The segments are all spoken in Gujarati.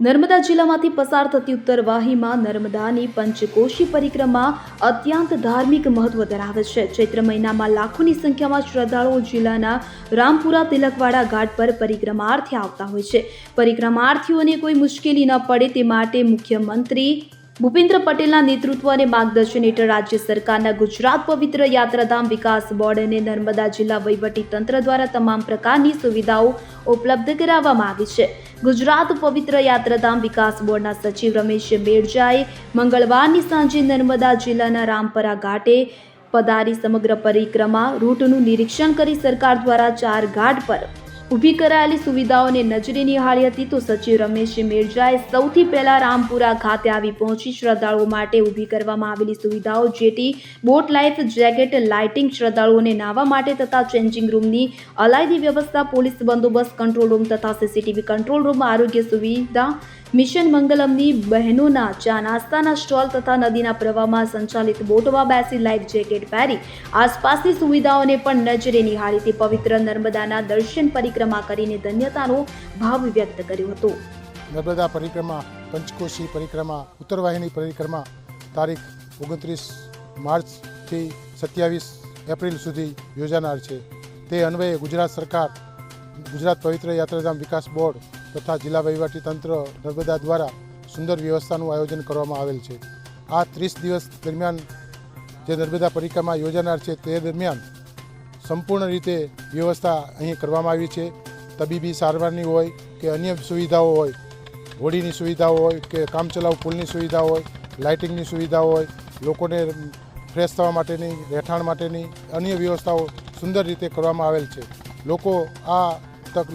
નર્મદા જિલ્લામાંથી પસાર થતી ઉત્તરવાહીમાં નર્મદાની પંચકોશી પરિક્રમા અત્યંત ધાર્મિક મહત્વ ધરાવે છે. ચૈત્ર મહિનામાં લાખોની સંખ્યામાં શ્રદ્ધાળુઓ જિલ્લાના રામપુરા તિલકવાડા ઘાટ પર પરિક્રમાર્થે આવતા હોય છે. પરિક્રમાર્થીઓને કોઈ મુશ્કેલી ન પડે તે માટે મુખ્યમંત્રી ભૂપેન્દ્ર પટેલના નેતૃત્વ અને માર્ગદર્શન હેઠળ રાજ્ય સરકારના ગુજરાત પવિત્ર યાત્રાધામ વિકાસ બોર્ડ અને નર્મદા જિલ્લા તંત્ર દ્વારા તમામ પ્રકારની સુવિધાઓ ઉપલબ્ધ કરાવવામાં આવી છે. ગુજરાત પવિત્ર યાત્રાધામ વિકાસ બોર્ડના સચિવ રમેશ બેરજાએ મંગળવારની સાંજે નર્મદા જિલ્લાના રામપરા ઘાટે પધારી સમગ્ર પરિક્રમા રૂટનું નિરીક્ષણ કરી સરકાર દ્વારા ચાર ઘાટ પર ઊભી કરાયેલી સુવિધાઓને નજરે નિહાળી હતી તો સચિવ રમેશ મેરજાએ સૌથી પહેલા રામપુરા ખાતે આવી પહોંચી શ્રદ્ધાળુઓ માટે ઊભી કરવામાં આવેલી સુવિધાઓ jetty, boat life jacket, lighting શ્રદ્ધાળુઓને નાહવા માટે તથા ચેન્જિંગ રૂમની અલાયદી વ્યવસ્થા, પોલીસ બંદોબસ્ત, કંટ્રોલ રૂમ તથા સીસીટીવી કંટ્રોલ રૂમ, આરોગ્ય સુવિધા મિશન મંગલમની બહેનોના ચા નાસ્તાના સ્ટોલ તથા નદીના પ્રવાહમાં સંચાલિત બોટમાં બેસી લાઈફ જેકેટ પહેરી આસપાસની સુવિધાઓને પણ નજરે નિહાળી તે પવિત્ર નર્મદાના દર્શન પરિક્રમા કરીને ધન્યતાનો ભાવ વ્યક્ત કર્યો હતો. નર્મદા પરિક્રમા, પંચકોશી પરિક્રમા, ઉત્તરવાહિની પરિક્રમા, તારીખ ઓગણત્રીસ માર્ચથી સત્યાવીસ એપ્રિલ સુધી યોજાનાર છે. તે અન્વયે ગુજરાત સરકાર, ગુજરાત પવિત્ર યાત્રાધામ વિકાસ બોર્ડ તથા જિલ્લા વહીવટી તંત્ર નર્મદા દ્વારા સુંદર વ્યવસ્થાનું આયોજન કરવામાં આવેલ છે. આ ત્રીસ દિવસ દરમિયાન જે નર્મદા પરિક્રમા યોજાનાર છે તે દરમિયાન સંપૂર્ણ રીતે વ્યવસ્થા અહીં કરવામાં આવી છે. તબીબી સારવારની હોય કે અન્ય સુવિધાઓ હોય, હોડીની સુવિધાઓ હોય કે કામચલાઉ પુલની સુવિધાઓ હોય, લાઇટિંગની સુવિધાઓ હોય, લોકોને ફ્રેશ થવા માટેની, રહેઠાણ માટેની અન્ય વ્યવસ્થાઓ સુંદર રીતે કરવામાં આવેલ છે. લોકો આ તક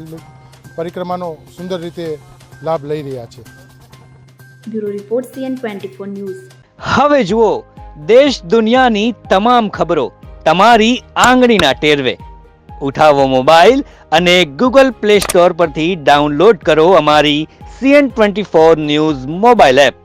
પરિક્રમાનો સુંદર રીતે લાભ લઈ રહ્યા છે. Bureau report CN twenty news. હવે જુઓ દેશ દુનિયાની તમામ ખબરો તમારી આંગળીના ટેરવે. ઉઠાવો મોબાઈલ અને ગૂગલ પ્લે સ્ટોર પરથી ડાઉનલોડ કરો અમારી CN twenty four news mobile app.